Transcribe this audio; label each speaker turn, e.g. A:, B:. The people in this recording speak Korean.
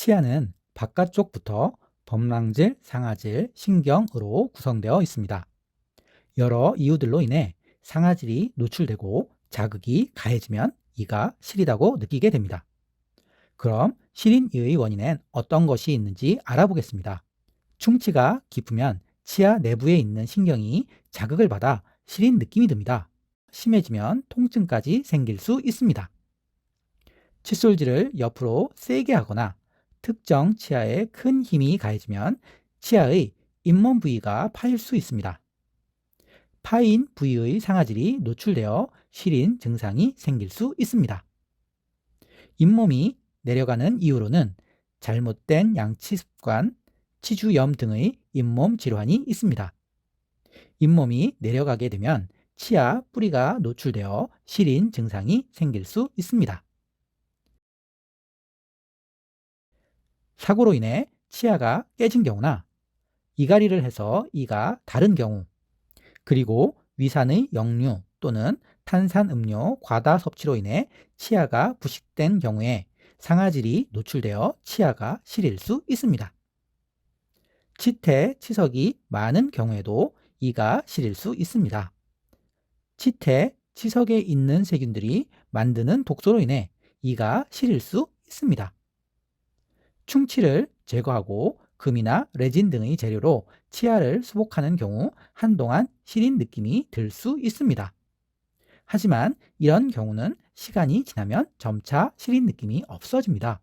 A: 치아는 바깥쪽부터 범랑질, 상아질, 신경으로 구성되어 있습니다. 여러 이유들로 인해 상아질이 노출되고 자극이 가해지면 이가 시리다고 느끼게 됩니다. 그럼 시린 이의 원인엔 어떤 것이 있는지 알아보겠습니다. 충치가 깊으면 치아 내부에 있는 신경이 자극을 받아 시린 느낌이 듭니다. 심해지면 통증까지 생길 수 있습니다. 칫솔질을 옆으로 세게 하거나 특정 치아에 큰 힘이 가해지면 치아의 잇몸 부위가 파일 수 있습니다. 파인 부위의 상아질이 노출되어 시린 증상이 생길 수 있습니다. 잇몸이 내려가는 이유로는 잘못된 양치 습관, 치주염 등의 잇몸 질환이 있습니다. 잇몸이 내려가게 되면 치아 뿌리가 노출되어 시린 증상이 생길 수 있습니다. 사고로 인해 치아가 깨진 경우나 이갈이를 해서 이가 다른 경우, 그리고 위산의 역류 또는 탄산음료 과다 섭취로 인해 치아가 부식된 경우에 상아질이 노출되어 치아가 시릴 수 있습니다. 치태, 치석이 많은 경우에도 이가 시릴 수 있습니다. 치태, 치석에 있는 세균들이 만드는 독소로 인해 이가 시릴 수 있습니다. 충치를 제거하고 금이나 레진 등의 재료로 치아를 수복하는 경우 한동안 시린 느낌이 들 수 있습니다. 하지만 이런 경우는 시간이 지나면 점차 시린 느낌이 없어집니다.